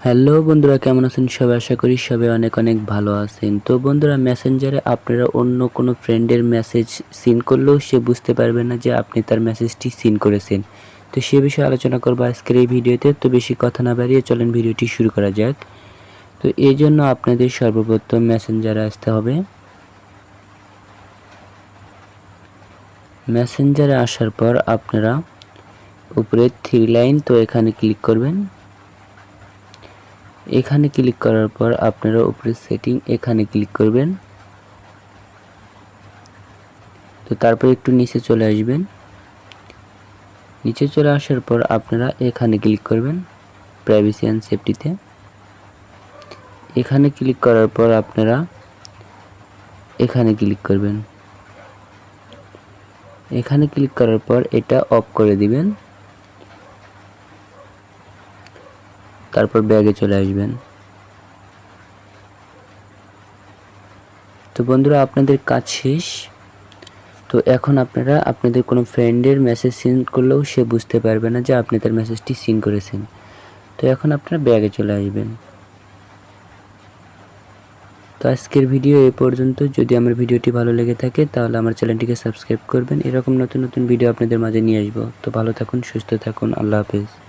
Hello বন্ধুরা, কেমন আছেন সবাই? আশা করি সবাই অনেক অনেক ভালো আছেন। তো বন্ধুরা মেসেঞ্জারে আপনারা অন্য কোনো ফ্রেন্ডের মেসেজ সিন করলেও সে বুঝতে পারবে না যে আপনি তার মেসেজটি সিন করেছেন। তো সে বিষয়ে আলোচনা করব আজকের এই ভিডিওতে। তো বেশি কথা না বাড়িয়ে চলেন ভিডিওটি শুরু করা যাক। তো এই জন্য আপনাদের সর্বপ্রথম মেসেঞ্জারে আসতে হবে। মেসেঞ্জারে আসার পর আপনারা উপরে থ্রি লাইন তো এখানে ক্লিক করবেন। এখানে ক্লিক করার পর আপনারা উপরে সেটিং এখানে ক্লিক করবেন। তো তারপর একটু নিচে চলে আসবেন। নিচে চলে আসার পর আপনারা এখানে ক্লিক করবেন প্রাইভেসি অ্যান্ড সেফটিতে এখানে ক্লিক করার পর আপনারা এখানে ক্লিক করবেন। এখানে ক্লিক করার পর এটা অফ করে দিবেন। তারপর ব্যাগে চলে আসবেন। তো বন্ধুরা, আপনাদের কাজ শেষ। তো এখন আপনারা আপনাদের কোনো ফ্রেন্ডের মেসেজ সেন্ড করলেও সে বুঝতে পারবে না যে আপনি তার মেসেজটি সিন করেছেন। তো এখন আপনারা ব্যাগে চলে আসবেন। তো আজকের ভিডিও এ পর্যন্ত। যদি আমার ভিডিওটি ভালো লেগে থাকে, তাহলে আমার চ্যানেলটিকে সাবস্ক্রাইব করবেন। এরকম নতুন নতুন ভিডিও আপনাদের মাঝে নিয়ে আসব। তো ভালো থাকুন, সুস্থ থাকুন, আল্লাহ হাফেজ।